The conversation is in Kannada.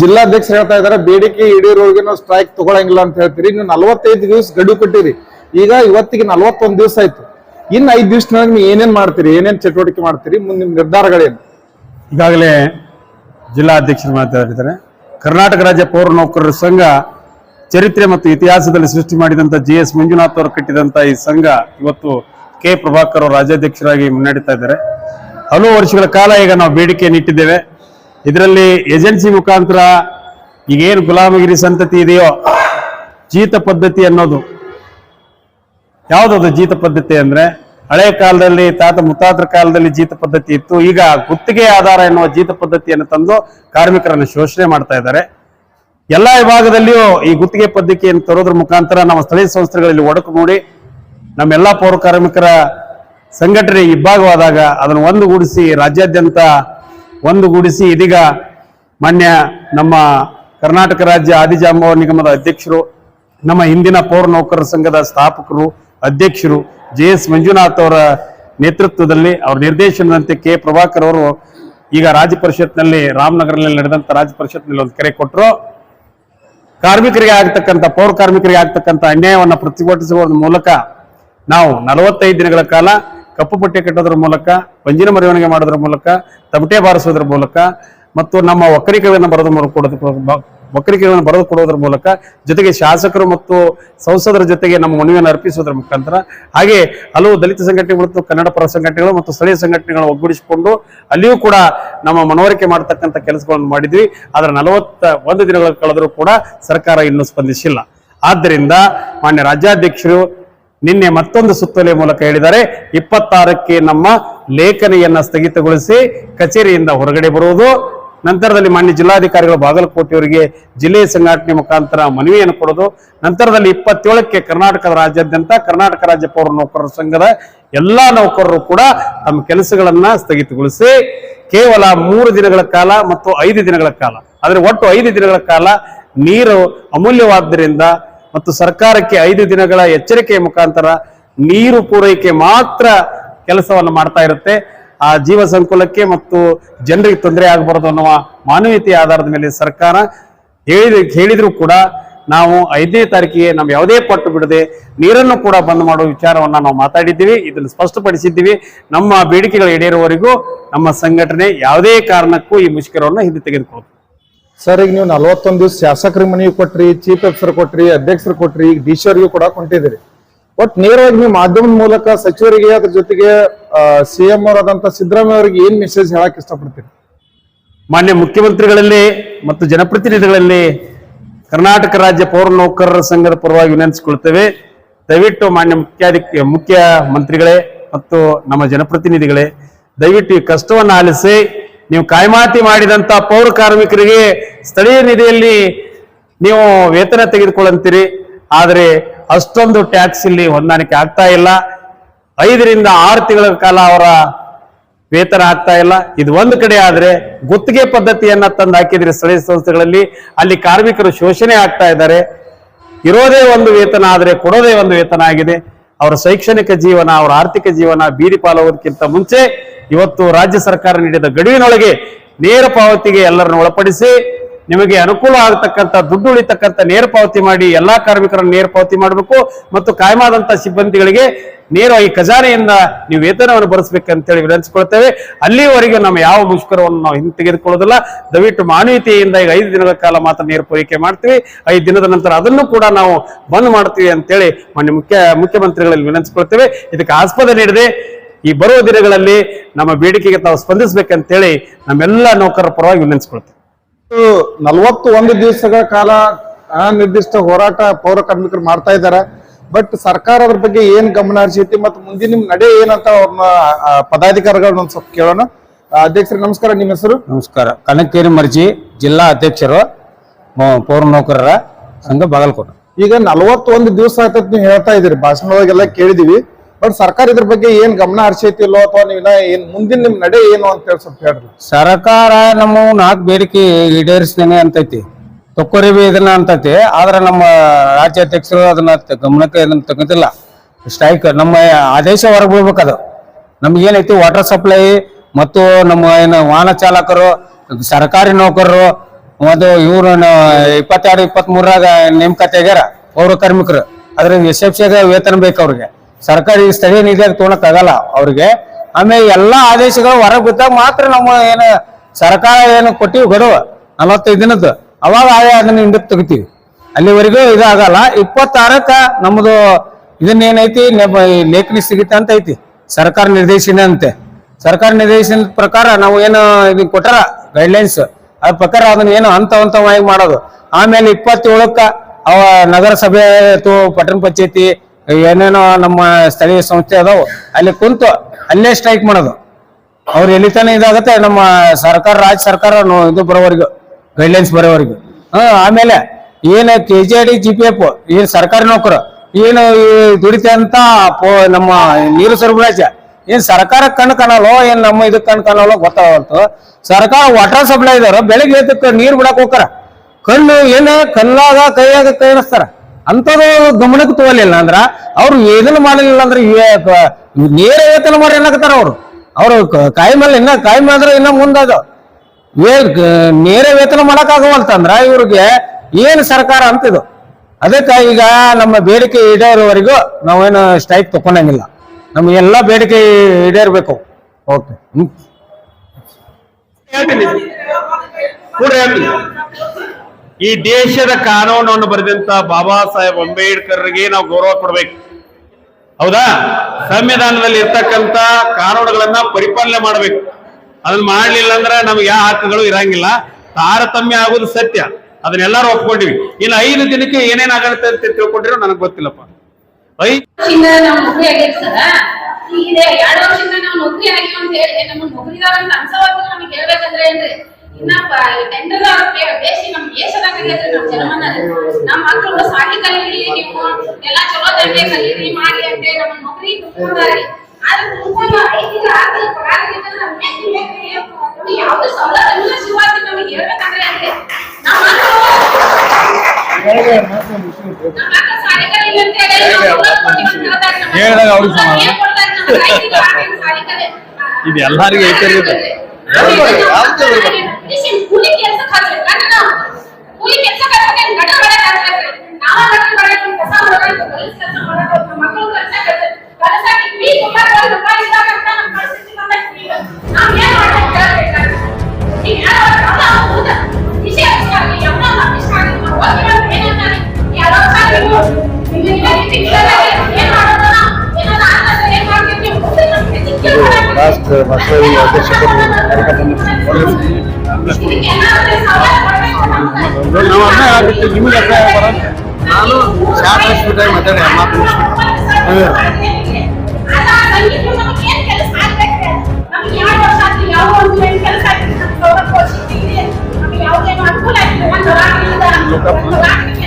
ಜಿಲ್ಲಾಧ್ಯಕ್ಷರು ಹೇಳ್ತಾ ಇದಾರೆ ಬೇಡಿಕೆ ಈಡೇರೋರಿಗೆ ನಾವು ಸ್ಟ್ರೈಕ್ ತಗೊಳಂಗಿಲ್ಲ ಅಂತ ಹೇಳ್ತೀರಿ. ನೀವು ನಲವತ್ತೈದು ದಿವಸ ಗಡುವು ಕೊಟ್ಟಿರಿ. ಈಗ ಇವತ್ತಿಗೆ ನಲ್ವತ್ತೊಂದು ದಿವಸ ಆಯ್ತು. ಇನ್ನು ಐದು ದಿವಸದೊಳಗೆ ನೀವು ಏನೇನು ಮಾಡ್ತೀರಿ, ಏನೇನು ಚಟುವಟಿಕೆ ಮಾಡ್ತೀರಿ, ಮುಂದೆ ನಿಮ್ಮ ನಿರ್ಧಾರಗಳೇನು? ಈಗಾಗಲೇ ಜಿಲ್ಲಾಧ್ಯಕ್ಷರು ಮಾತಾಡಿದ್ದಾರೆ. ಕರ್ನಾಟಕ ರಾಜ್ಯ ಪೌರ ನೌಕರರ ಸಂಘ ಚರಿತ್ರೆ ಮತ್ತು ಇತಿಹಾಸದಲ್ಲಿ ಸೃಷ್ಟಿ ಮಾಡಿದಂಥ ಜಿ ಎಸ್ ಮಂಜುನಾಥ್ ಅವರು ಕಟ್ಟಿದಂಥ ಈ ಸಂಘ ಇವತ್ತು ಕೆ. ಪ್ರಭಾಕರ್ ಅವರು ರಾಜ್ಯಾಧ್ಯಕ್ಷರಾಗಿ ಮುನ್ನಡೀತಾ ಇದ್ದಾರೆ. ಹಲವು ವರ್ಷಗಳ ಕಾಲ ಈಗ ನಾವು ಬೇಡಿಕೆಯನ್ನು ಇಟ್ಟಿದ್ದೇವೆ. ಇದರಲ್ಲಿ ಏಜೆನ್ಸಿ ಮುಖಾಂತರ ಈಗೇನು ಗುಲಾಮಗಿರಿ ಸಂತತಿ ಇದೆಯೋ, ಜೀತ ಪದ್ಧತಿ ಅನ್ನೋದು ಯಾವುದದು ಜೀತ ಪದ್ಧತಿ ಅಂದ್ರೆ ಹಳೆ ಕಾಲದಲ್ಲಿ, ತಾತ ಮುತ್ತಾತರ ಕಾಲದಲ್ಲಿ ಜೀತ ಪದ್ಧತಿ ಇತ್ತು. ಈಗ ಗುತ್ತಿಗೆ ಆಧಾರ ಎನ್ನುವ ಜೀತ ಪದ್ಧತಿಯನ್ನು ತಂದು ಕಾರ್ಮಿಕರನ್ನು ಶೋಷಣೆ ಮಾಡ್ತಾ ಇದ್ದಾರೆ. ಎಲ್ಲಾ ವಿಭಾಗದಲ್ಲಿಯೂ ಈ ಗುತ್ತಿಗೆ ಪದ್ಧತಿಯನ್ನು ತರೋದ್ರ ಮುಖಾಂತರ ನಮ್ಮ ಸ್ಥಳೀಯ ಸಂಸ್ಥೆಗಳಲ್ಲಿ ಒಡಕು ನೋಡಿ ನಮ್ಮೆಲ್ಲಾ ಪೌರ ಕಾರ್ಮಿಕರ ಸಂಘಟನೆ ಇಬ್ಬಾಗವಾದಾಗ ಅದನ್ನು ಒಂದುಗೂಡಿಸಿ, ರಾಜ್ಯಾದ್ಯಂತ ಒಂದುಗೂಡಿಸಿ, ಇದೀಗ ಮಾನ್ಯ ನಮ್ಮ ಕರ್ನಾಟಕ ರಾಜ್ಯ ಆದಿಜಾಂಬವ ನಿಗಮದ ಅಧ್ಯಕ್ಷರು, ನಮ್ಮ ಹಿಂದಿನ ಪೌರ ನೌಕರರ ಸಂಘದ ಸ್ಥಾಪಕರು ಅಧ್ಯಕ್ಷರು ಜೆ ಎಸ್ ಮಂಜುನಾಥ್ ಅವರ ನೇತೃತ್ವದಲ್ಲಿ ಅವರ ನಿರ್ದೇಶನದಂತೆ ಕೆ ಪ್ರಭಾಕರ್ ಅವರು ಈಗ ರಾಜ್ಯ ಪರಿಷತ್ನಲ್ಲಿ ರಾಮನಗರದಲ್ಲಿ ನಡೆದಂತ ರಾಜ್ಯ ಪರಿಷತ್ನಲ್ಲಿ ಒಂದು ಕರೆ ಕೊಟ್ಟರು. ಕಾರ್ಮಿಕರಿಗೆ ಆಗ್ತಕ್ಕಂಥ, ಪೌರ ಕಾರ್ಮಿಕರಿಗೆ ಆಗ್ತಕ್ಕಂಥ ಅನ್ಯಾಯವನ್ನು ಪ್ರತಿಭಟಿಸುವ ಮೂಲಕ ನಾವು ನಲವತ್ತೈದು ದಿನಗಳ ಕಾಲ ಕಪ್ಪು ಪಟ್ಟಿ ಕಟ್ಟೋದ್ರ ಮೂಲಕ, ಪಂಜಿನ ಮೆರವಣಿಗೆ ಮಾಡೋದ್ರ ಮೂಲಕ ತಮಟೆ ಬಾರಿಸೋದ್ರ ಮೂಲಕ ಮತ್ತು ನಮ್ಮ ಒಕ್ಕರಿಕವನ್ನು ಬರೋದ್ರ ಮೂಲಕ ಕೊಡೋದ್ರ ಒಕ್ಕರಿಕೆಗಳನ್ನು ಬರೆದು ಕೊಡೋದ್ರ ಮೂಲಕ ಜೊತೆಗೆ ಶಾಸಕರು ಮತ್ತು ಸಂಸದರ ಜೊತೆಗೆ ನಮ್ಮ ಮನವಿಯನ್ನು ಅರ್ಪಿಸೋದ್ರ ಮುಖಾಂತರ, ಹಾಗೆ ಹಲವು ದಲಿತ ಸಂಘಟನೆಗಳು ಮತ್ತು ಕನ್ನಡ ಪರ ಸಂಘಟನೆಗಳು ಮತ್ತು ಸ್ಥಳೀಯ ಸಂಘಟನೆಗಳನ್ನು ಒಗ್ಗೂಡಿಸಿಕೊಂಡು ಅಲ್ಲಿಯೂ ಕೂಡ ನಮ್ಮ ಮನವರಿಕೆ ಮಾಡತಕ್ಕಂಥ ಕೆಲಸಗಳನ್ನು ಮಾಡಿದ್ವಿ. ಆದರೆ ನಲವತ್ತ ಒಂದು ದಿನಗಳ ಕಳೆದರೂ ಕೂಡ ಸರ್ಕಾರ ಇನ್ನೂ ಸ್ಪಂದಿಸಿಲ್ಲ. ಆದ್ದರಿಂದ ಮಾನ್ಯ ರಾಜ್ಯಾಧ್ಯಕ್ಷರು ನಿನ್ನೆ ಮತ್ತೊಂದು ಸುತ್ತೋಲೆ ಮೂಲಕ ಹೇಳಿದ್ದಾರೆ. ಇಪ್ಪತ್ತಾರಕ್ಕೆ ನಮ್ಮ ಲೇಖನಿಯನ್ನ ಸ್ಥಗಿತಗೊಳಿಸಿ ಕಚೇರಿಯಿಂದ ಹೊರಗಡೆ ಬರುವುದು. ನಂತರದಲ್ಲಿ ಮಾನ್ಯ ಜಿಲ್ಲಾಧಿಕಾರಿಗಳು ಬಾಗಲಕೋಟೆಯವರಿಗೆ ಜಿಲ್ಲೆಯ ಸಂಘಟನೆ ಮುಖಾಂತರ ಮನವಿಯನ್ನು ಕೊಡೋದು. ನಂತರದಲ್ಲಿ ಇಪ್ಪತ್ತೇಳಕ್ಕೆ ಕರ್ನಾಟಕದ ರಾಜ್ಯಾದ್ಯಂತ ಕರ್ನಾಟಕ ರಾಜ್ಯ ಪೌರ ನೌಕರರ ಸಂಘದ ಎಲ್ಲಾ ನೌಕರರು ಕೂಡ ತಮ್ಮ ಕೆಲಸಗಳನ್ನ ಸ್ಥಗಿತಗೊಳಿಸಿ ಕೇವಲ ಮೂರು ದಿನಗಳ ಕಾಲ ಮತ್ತು ಐದು ದಿನಗಳ ಕಾಲ, ಆದರೆ ಒಟ್ಟು ಐದು ದಿನಗಳ ಕಾಲ ನೀರು ಅಮೂಲ್ಯವಾದ್ದರಿಂದ ಮತ್ತು ಸರ್ಕಾರಕ್ಕೆ ಐದು ದಿನಗಳ ಎಚ್ಚರಿಕೆಯ ಮುಖಾಂತರ ನೀರು ಪೂರೈಕೆ ಮಾತ್ರ ಕೆಲಸವನ್ನು ಮಾಡ್ತಾ ಇರುತ್ತೆ. ಆ ಜೀವ ಸಂಕುಲಕ್ಕೆ ಮತ್ತು ಜನರಿಗೆ ತೊಂದರೆ ಆಗಬಾರದು ಅನ್ನುವ ಮಾನವೀಯತೆ ಆಧಾರದ ಮೇಲೆ ಸರ್ಕಾರ ಹೇಳಿದ ಹೇಳಿದ್ರು ಕೂಡ ನಾವು ಐದನೇ ತಾರೀಕಿಗೆ ನಾವು ಯಾವುದೇ ಪಟ್ಟು ಬಿಡದೆ ನೀರನ್ನು ಕೂಡ ಬಂದ್ ಮಾಡುವ ವಿಚಾರವನ್ನ ನಾವು ಮಾತಾಡಿದ್ದೀವಿ. ಇದನ್ನು ಸ್ಪಷ್ಟಪಡಿಸಿದ್ದೀವಿ. ನಮ್ಮ ಬೇಡಿಕೆಗಳು ಈಡೇರುವವರೆಗೂ ನಮ್ಮ ಸಂಘಟನೆ ಯಾವುದೇ ಕಾರಣಕ್ಕೂ ಈ ಮುಷ್ಕರವನ್ನು ಹಿಂದೆ ತೆಗೆದುಕೊಳ್ಳುತ್ತೆ ಸರ್, ಈಗ ನೀವು ನಲವತ್ತೊಂದು ದಿವಸ ಶಾಸಕರಿಗೆ ಮನವಿ ಕೊಟ್ರಿ, ಚೀಫ್ ಆಫೀಸರ್ ಕೊಟ್ರಿ, ಅಧ್ಯಕ್ಷರು ಕೊಟ್ರಿ, ಈಗ ಡಿ ಕೂಡ ಕೊಂಡಿದ್ದೀರಿ ಬಟ್ ನೇರವಾಗಿ ನೀವು ಮಾಧ್ಯಮದ ಮೂಲಕ ಸಚಿವರಿಗೆ ಅದ್ರ ಜೊತೆಗೆ ಸಿಎಂ ಅವರಾದಂತ ಸಿದ್ದರಾಮಯ್ಯ ಅವರಿಗೆ ಏನ್ ಮೆಸೇಜ್ ಹೇಳಕ್ ಇಷ್ಟಪಡ್ತೀರಿ? ಮಾನ್ಯ ಮುಖ್ಯಮಂತ್ರಿಗಳಲ್ಲಿ ಮತ್ತು ಜನಪ್ರತಿನಿಧಿಗಳಲ್ಲಿ ಕರ್ನಾಟಕ ರಾಜ್ಯ ಪೌರ ನೌಕರರ ಸಂಘದ ಪರವಾಗಿ ವಿನಂತಿಸಿಕೊಳ್ತೇವೆ. ದಯವಿಟ್ಟು ಮಾನ್ಯ ಮುಖ್ಯಾಧಿಕ ಮುಖ್ಯ ಮಂತ್ರಿಗಳೇ ಮತ್ತು ನಮ್ಮ ಜನಪ್ರತಿನಿಧಿಗಳೇ, ದಯವಿಟ್ಟು ಈ ಕಷ್ಟವನ್ನು ಆಲಿಸಿ, ನೀವು ಕಾಯ್ಮಾತಿ ಮಾಡಿದಂತ ಪೌರ ಕಾರ್ಮಿಕರಿಗೆ ಸ್ಥಳೀಯ ನಿಧಿಯಲ್ಲಿ ನೀವು ವೇತನ ತೆಗೆದುಕೊಳ್ಳಂತೀರಿ. ಆದರೆ ಅಷ್ಟೊಂದು ಟ್ಯಾಕ್ಸ್ ಇಲ್ಲಿ ಹೊಂದಾಣಿಕೆ ಆಗ್ತಾ ಇಲ್ಲ. ಐದರಿಂದ ಆರು ತಿಂಗಳ ಕಾಲ ಅವರ ವೇತನ ಆಗ್ತಾ ಇಲ್ಲ. ಇದು ಒಂದು ಕಡೆ ಆದ್ರೆ ಗುತ್ತಿಗೆ ಪದ್ಧತಿಯನ್ನ ತಂದು ಹಾಕಿದ್ರೆ ಸ್ಥಳೀಯ ಸಂಸ್ಥೆಗಳಲ್ಲಿ ಅಲ್ಲಿ ಕಾರ್ಮಿಕರು ಶೋಷಣೆ ಆಗ್ತಾ ಇದ್ದಾರೆ. ಇರೋದೇ ಒಂದು ವೇತನ ಆದ್ರೆ ಕೊಡೋದೇ ಒಂದು ವೇತನ ಆಗಿದೆ. ಅವರ ಶೈಕ್ಷಣಿಕ ಜೀವನ, ಅವರ ಆರ್ಥಿಕ ಜೀವನ ಬೀದಿ ಪಾಲೋದಕ್ಕಿಂತ ಮುಂಚೆ ಇವತ್ತು ರಾಜ್ಯ ಸರ್ಕಾರ ನೀಡಿದ ಗಡುವಿನೊಳಗೆ ನೇರ ಪಾವತಿಗೆ ಎಲ್ಲರನ್ನು ಒಳಪಡಿಸಿ ನಿಮಗೆ ಅನುಕೂಲ ಆಗತಕ್ಕಂತ ದುಡ್ಡು ಉಳಿತಕ್ಕಂಥ ನೇರ ಪಾವತಿ ಮಾಡಿ ಎಲ್ಲಾ ಕಾರ್ಮಿಕರನ್ನು ನೇರ ಪಾವತಿ ಮಾಡಬೇಕು ಮತ್ತು ಕಾಯಮಾದಂತ ಸಿಬ್ಬಂದಿಗಳಿಗೆ ನೇರವಾಗಿ ಖಜಾನೆಯಿಂದ ನೀವು ವೇತನವನ್ನು ಭರಿಸಬೇಕಂತೇಳಿ ವಿನಂತಿಸಿಕೊಳ್ತೇವೆ. ಅಲ್ಲಿವರೆಗೆ ನಮ್ಮ ಯಾವ ಮುಷ್ಕರವನ್ನು ನಾವು ಹಿಂದೆ ತೆಗೆದುಕೊಳ್ಳೋದಿಲ್ಲ ದಯವಿಟ್ಟು ಮಾನವೀಯತೆಯಿಂದ ಈಗ ಐದು ದಿನಗಳ ಕಾಲ ಮಾತ್ರ ನೇರ ಪೂರೈಕೆ ಮಾಡ್ತೀವಿ. ಐದು ದಿನದ ನಂತರ ಅದನ್ನು ಕೂಡ ನಾವು ಬಂದ್ ಮಾಡ್ತೀವಿ ಅಂತೇಳಿ ಮಾನ್ಯ ಮುಖ್ಯ ಮುಖ್ಯಮಂತ್ರಿಗಳಲ್ಲಿ ವಿನಂತಿಸಿಕೊಳ್ತೇವೆ. ಇದಕ್ಕೆ ಆಸ್ಪದ ನೀಡದೆ ಈ ಬರುವ ದಿನಗಳಲ್ಲಿ ನಮ್ಮ ಬೇಡಿಕೆಗೆ ತಾವು ಸ್ಪಂದಿಸಬೇಕಂತೇಳಿ ನಮ್ಮೆಲ್ಲ ನೌಕರರ ಪರವಾಗಿ ವಿನಂತಿಸಿಕೊಳ್ತೇವೆ. ನಲವತ್ತು ಒಂದು ದಿವಸಗಳ ಕಾಲ ನಿರ್ದಿಷ್ಟ ಹೋರಾಟ ಪೌರ ಕಾರ್ಮಿಕರು ಮಾಡ್ತಾ ಇದ್ದಾರೆ. ಬಟ್ ಸರ್ಕಾರ ಅದ್ರ ಬಗ್ಗೆ ಏನ್ ಗಮನ ಹರಿಸೈತಿ ಮತ್ತು ಮುಂದಿನ ನಿಮ್ ನಡೆ ಏನಂತ ಅವ್ರನ್ನ ಪದಾಧಿಕಾರಿಗಳನ್ನ ಒಂದ್ ಸ್ವಲ್ಪ ಕೇಳೋಣ. ಅಧ್ಯಕ್ಷರ ನಮಸ್ಕಾರ ನಿಮ್ಮ ಹೆಸರು? ನಮಸ್ಕಾರ. ಕನಕೇರಿ ಮರ್ಜಿ ಜಿಲ್ಲಾ ಅಧ್ಯಕ್ಷರು ಪೌರ ನೌಕರರ ಸಂಘ ಬಾಗಲಕೋಟೆ. ಈಗ ನಲವತ್ತೊಂದು ದಿವಸ ಆಯ್ತದ ನೀವು ಹೇಳ್ತಾ ಇದೀರಿ ಭಾಷಣದೊಳಗೆಲ್ಲ ಕೇಳಿದೀವಿ. ಬಟ್ ಸರ್ಕಾರ ಇದ್ರ ಬಗ್ಗೆ ಏನ್ ಗಮನ ಹರಿಸೈತಿಲ್ಲೋ ಅಥವಾ ನೀವಿನ ಏನ್ ಮುಂದಿನ ನಿಮ್ ನಡೆ ಏನು ಅಂತ ಹೇಳಿ ಸ್ವಲ್ಪ ಹೇಳ್ರಿ. ಸರ್ಕಾರ ನಮ್ಮ ನಾಲ್ಕು ಬೇಡಿಕೆ ಈಡೇರಿಸ್ತೇನೆ ಅಂತೈತಿ. ತೊಕ್ಕೊರಿ ಇದನ್ನ ಅಂತೈತಿ. ಆದ್ರೆ ನಮ್ಮ ರಾಜ್ಯಾಧ್ಯಕ್ಷರು ಅದನ್ನ ತ- ಗಮನಕ್ಕೆ ಏನಂತ ತಗೋತಿಲ್ಲ. ಸ್ಟ್ರೈಕ್ ನಮ್ಮ ಆದೇಶ ಹೊರಗೆ ಬೀಳ್ಬೇಕದು. ನಮ್ಗೇನೈತಿ ವಾಟರ್ ಸಪ್ಲೈ ಮತ್ತು ನಮ್ಮ ಏನು ವಾಹನ ಚಾಲಕರು, ಸರ್ಕಾರಿ ನೌಕರರು ಮತ್ತು ಇವರು ಇಪ್ಪತ್ತೆರಡು ಇಪ್ಪತ್ತ್ ಮೂರಾಗ ನೇಮಕಾತಿ ಆಗ್ಯಾರ. ಪೌರ ಕಾರ್ಮಿಕರು. ಅದ್ರಿಂದ ಎಸ್ ಎಫ್ ವೇತನ ಬೇಕು ಅವ್ರಿಗೆ. ಸರ್ಕಾರಿ ಸ್ಥಳೀಯ ನಿಧಿಯಾಗ ತೊಗೊಳಕ್ಕಾಗಲ್ಲ ಅವ್ರಿಗೆ. ಆಮೇಲೆ ಎಲ್ಲಾ ಆದೇಶಗಳು ಹೊರಗೆ ಬಿದ್ದಾಗ ಮಾತ್ರ ನಮ್ಮ ಏನು ಸರ್ಕಾರ ಏನು ಕೊಟ್ಟಿವಿ ಗಡುವ ನಲವತ್ತೈದು ದಿನದ್ದು. ಅವಾಗ ಆಯಾ ಅದನ್ನ ಹಿಂದಕ್ಕೆ ತೆಗಿತೀವಿ. ಅಲ್ಲಿವರೆಗೂ ಇದಾಗಲ್ಲ. ಇಪ್ಪತ್ತಾರಕ್ಕ ನಮ್ಮದು ಇದನ್ನೇನೈತಿ ಈ ಲೇಖನಿ ಸಿಗುತ್ತೆ ಅಂತ ಐತಿ. ಸರ್ಕಾರ ನಿರ್ದೇಶನ ಅಂತೆ. ಸರ್ಕಾರ ನಿರ್ದೇಶನ ಪ್ರಕಾರ ನಾವು ಏನು ಇದನ್ನ ಕೊಟ್ಟಾರ ಗೈಡ್ಲೈನ್ಸ್ ಅದ್ರ ಪ್ರಕಾರ ಅದನ್ನ ಏನು ಹಂತ ಹಂತವಾಗಿ ಮಾಡೋದು. ಆಮೇಲೆ ಇಪ್ಪತ್ತೇಳಕ್ಕ ಅವ ನಗರಸಭೆ ಪಟ್ಟಣ ಪಂಚಾಯತಿ ಏನೇನೋ ನಮ್ಮ ಸ್ಥಳೀಯ ಸಂಸ್ಥೆ ಅದಾವ, ಅಲ್ಲಿ ಕುಂತು ಅಲ್ಲೇ ಸ್ಟ್ರೈಕ್ ಮಾಡೋದು. ಅವ್ರು ಎಲ್ಲಿ ಇದಾಗುತ್ತೆ, ನಮ್ಮ ಸರ್ಕಾರ, ರಾಜ್ಯ ಸರ್ಕಾರ ಇದು ಬರೋವರೆಗೂ ಗೈಡ್ಲೈನ್ಸ್ ಬರೋವರೆಗೂ. ಹಾ, ಆಮೇಲೆ ಏನು K G D G P F ಏನು ಸರ್ಕಾರಿ ನೌಕರು, ಏನು ದುಡಿತೆ ಅಂತ ನಮ್ಮ ನೀರು ಸರಬರಾಜ, ಏನ್ ಸರ್ಕಾರ ಕಣ್ ಕಾಣಲ್ಲೋ ಏನ್ ನಮ್ಮ ಇದಕ್ ಕಣ್ ಕಾಣಲ್ಲೋ ಗೊತ್ತಾಗಲ್ತು ಸರ್ಕಾರ ವಾಟರ್ ಸಪ್ಲೈ ಇದಾರ, ಬೆಳಿಗ್ಗೆ ಎದ್ದಕ್ಕೆ ನೀರು ಬಿಡಕ್ ಹೋಗ್ತಾರ. ಕಣ್ಣು ಏನ ಕಲ್ಲಾಗ ಕೈಯಾಗ ಕೈ ಎಣಿಸ್ತಾರ ಅಂತದು ಗಮನಕ್ಕೆ ತಗೊಲಿಲ್ಲ ಅಂದ್ರ ಅವ್ರು ಏನೂ ಮಾಡಲಿಲ್ಲ ಅಂದ್ರೆ ನೇರ ವೇತನ ಮಾಡಿ ಅನ್ನಕತ್ತಾರ ಅವರು? ಅವರು ಕಾಯ್ಮೇಲೆ ಕಾಯಿ ಮೇಲೆ ಇನ್ನ ಕಾಯಿ ಅಂದ್ರೆ ಇನ್ನ ಮುಂದದ ನೇರ ವೇತನ ಮಾಡಕ್ ಇವ್ರಿಗೆ ಏನ್ ಸರ್ಕಾರ ಅಂತಿದು ಅದಕ್ಕೆ ಈಗ ನಮ್ಮ ಬೇಡಿಕೆ ಈಡೇರುವವರೆಗೂ ನಾವೇನು ಸ್ಟ್ರೈಕ್ ತಕೊಂಡಂಗಿಲ್ಲ ನಮ್ಗೆ ಎಲ್ಲಾ ಬೇಡಿಕೆ ಈಡೇರ್ಬೇಕು. ಓಕೆ. ಹೇಳ್ತೀನಿ. ಈ ದೇಶದ ಕಾನೂನನ್ನು ಬರೆದಂತ ಬಾಬಾ ಸಾಹೇಬ್ ಅಂಬೇಡ್ಕರ್ಗೆ ನಾವು ಗೌರವ ಕೊಡ್ಬೇಕು. ಹೌದಾ? ಸಂವಿಧಾನದಲ್ಲಿ ಇರ್ತಕ್ಕಂತ ಕಾನೂನುಗಳನ್ನ ಪರಿಪಾಲನೆ ಮಾಡ್ಬೇಕು. ಅದನ್ನ ಮಾಡ್ಲಿಲ್ಲ ಅಂದ್ರೆ ನಮ್ಗೆ ಯಾವ ಹಕ್ಕುಗಳು ಇರಂಗಿಲ್ಲ. ತಾರತಮ್ಯ ಆಗೋದು ಸತ್ಯ. ಅದನ್ನೆಲ್ಲರೂ ಒಪ್ಕೊಂಡಿವಿ. ಇನ್ನು ಐದು ದಿನಕ್ಕೆ ಏನೇನಾಗತ್ತೆ ಅಂತ ತಿಳ್ಕೊಂಡಿರೋ ನನಗೆ ಗೊತ್ತಿಲ್ಲಪ್ಪ. ಐ ವರ್ಷದಿಂದ ಇನ್ನ ಟೆಂಡರ್ ಬೇಸಿ ನಮ್ ದೇಶದಾಗ ಆಗೈತ್ರಿ ನಮ್ ಜನಮನ ನಮ್ಮ ಮಕ್ಕಳು ಸಾಲಿ ಕಲೀರಿ ನೀವು ಎಲ್ಲಾ ಚಲೋ ದಂಡೆ ಕಲೀರಿ ಮಾಡಿ ಅಂತ ಹೇಳಿ ನಮ್ಮ ನೌಕರಿ ತುಂಬಿಕೊಂಡಾರಿ ಆದ್ರೆ ತುಂಬಿಕೊಂಡು ಐದು ತಿಂಗಳು ಆರು ತಿಂಗಳು ಪಗಾರ ಆಗಿದ್ರೆ ನಮ್ಗೆ ಯಾವ್ದು ಸೌಲಭ್ಯ ಸಿಗುವಾಗ ನಮಗೆ ಹೇಳ್ಬೇಕಂದ್ರೆ ಏನ್ರಿ ನಮ್ಮ ಮಕ್ಕಳು ನಮ್ಮ ಅಕ್ಕ ಸಾಲಿ ಕಲೀಲಿ ಅಂತ ಹೇಳಿ ನಾವು ಸೌಲಭ್ಯ ಕೊಟ್ಟಿವಿ ಅಂತ ಹೇಳ್ತಾರೆ ನಮ್ಮ ಹೇಳ್ದಾಗ ಅವ್ರಿಗೆ ಮಕ್ಕಳು ಸಮಾಧಾನ. ಏನ್ ಕೊಡ್ತಾರೆ ನಮ್ಗೆ ಐದು ತಿಂಗಳು ಆರು ತಿಂಗಳು ಸಾಲಿ ಕಲಿ ಇದು ಎಲ್ಲರಿಗೂ ಐತೆ ಏನ್ ಮಾಡ್ತೀವಿ ಮುಂದೆ ನಮ್ಗೆ ಸಿಕ್ಕಿಲ್ಲ ರಾಷ್ಟ್ರ ಮಕ್ಕಳಿಗೆ ಅಧ್ಯಕ್ಷರು ಇದಕ್ಕೆ ಏನಾದ್ರು ಸವಾಲು ಕೊಡ್ಬೇಕು ನಮ್ಗೆ. ನಾವು ಅದನ್ನ ಹೇಳಕತ್ತೀವಿ, ನಿಮ್ಗೆ ಅರ್ಥ ಬರೋದು. ನಾನು ಶಾಪ್ ಹಾಸ್ಪಿಟಲ್ ಮಾತಾಡಿ